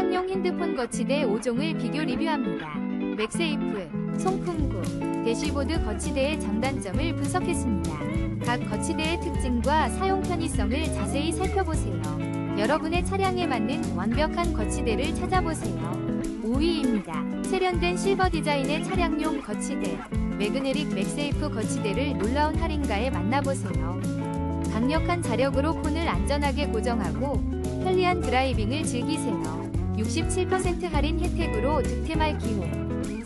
차량용 핸드폰 거치대 5종을 비교 리뷰합니다. 맥세이프, 송풍구, 대시보드 거치대의 장단점을 분석했습니다. 각 거치대의 특징과 사용 편의성을 자세히 살펴보세요. 여러분의 차량에 맞는 완벽한 거치대를 찾아보세요. 5위입니다. 세련된 실버 디자인의 차량용 거치대. 매그네릭 맥세이프 거치대를 놀라운 할인가에 만나보세요. 강력한 자력으로 폰을 안전하게 고정하고 편리한 드라이빙을 즐기세요. 67% 할인 혜택으로 득템할 기회.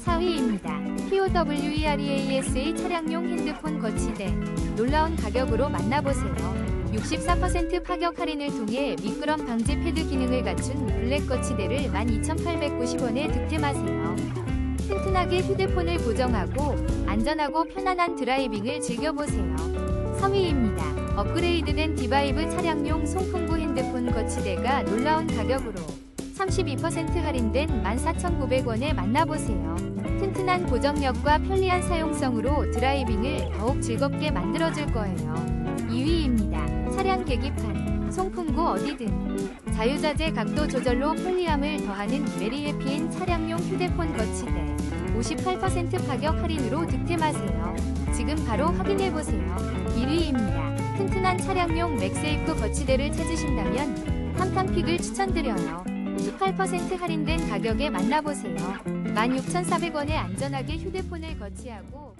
4위입니다. POWEREAS의 차량용 핸드폰 거치대. 놀라운 가격으로 만나보세요. 64% 파격 할인을 통해 미끄럼 방지 패드 기능을 갖춘 블랙 거치대를 12,890원에 득템하세요. 튼튼하게 휴대폰을 고정하고 안전하고 편안한 드라이빙을 즐겨보세요. 3위입니다. 업그레이드된 디바이브 차량용 송풍구 핸드폰 거치대가 놀라운 가격으로 32% 할인된 14,900원에 만나보세요. 튼튼한 고정력과 편리한 사용성으로 드라이빙을 더욱 즐겁게 만들어줄 거예요. 2위입니다. 차량 계기판, 송풍구 어디든 자유자재 각도 조절로 편리함을 더하는 메리해피인 차량용 휴대폰 거치대 58% 가격 할인으로 득템하세요. 지금 바로 확인해보세요. 1위입니다. 튼튼한 차량용 맥세이프 거치대를 찾으신다면 한탄픽을 추천드려요. 18% 할인된 가격에 만나보세요. 16,400원에 안전하게 휴대폰을 거치하고